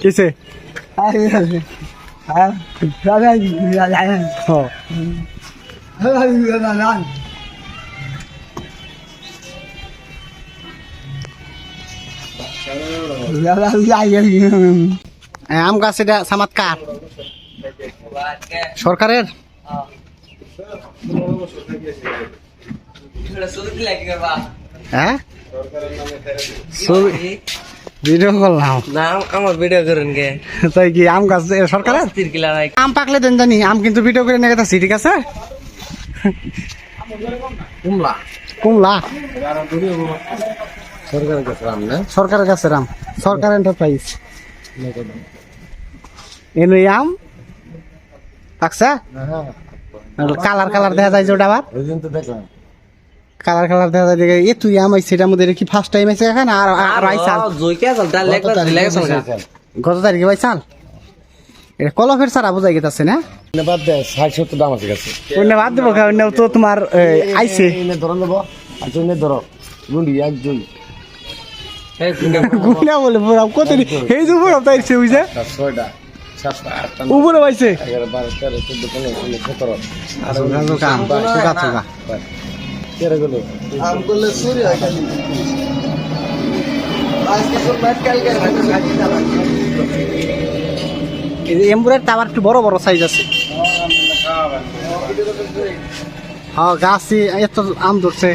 কিসে? আম গাছ এটা সামাত কার? সরকারের? হ্যাঁ? ছবি ভিডিও করলাম। না আমার ভিডিও করেন কে তাই কি আম গাছ পাকলে দেন জানি আম কিন্তু ভিডিও করে নিয়ে গেছি ঠিক আছে? কুমলা। কুমলা। সরকারের কাছে রাম না? সরকারের কাছে আম সরকার এন্টারপ্রাইজ এনে আম। পাকছে? কালার কালার দেখা যায় যে ওটা আবার। ওই দিন তো দেখলাম। কালার কালার দেখা যায় এ তুই আম আইছে এটার মধ্যে কি ফার্স্ট টাইম আইছে এখন? আর আর আইসাল গত তারিখে পাইছাল এটা কলফের সারা বোঝাই গেছে না? বাদ দে ষাট সত্তর দাম আছে কাছে অন্য বাদ দেবো অন্য তো তোমার এনে ধরো নেব। আর তুমি ধরো। গুন্ডি এক দুই গুনা বলে। পুরা কত এই যে পুরা তাইছে বুঝছে ছয়টা উপরে পাইছে এগারো বারো তেরো চোদ্দ পনেরো ষোলো সতেরো। কাম চুকা চুকা তেরো গুলো আম করলে চুরি হয় খালি এম্বুরের টাওয়ার একটু বড় বড় সাইজ আছে। হ্যাঁ গাছই এত আম ধরছে।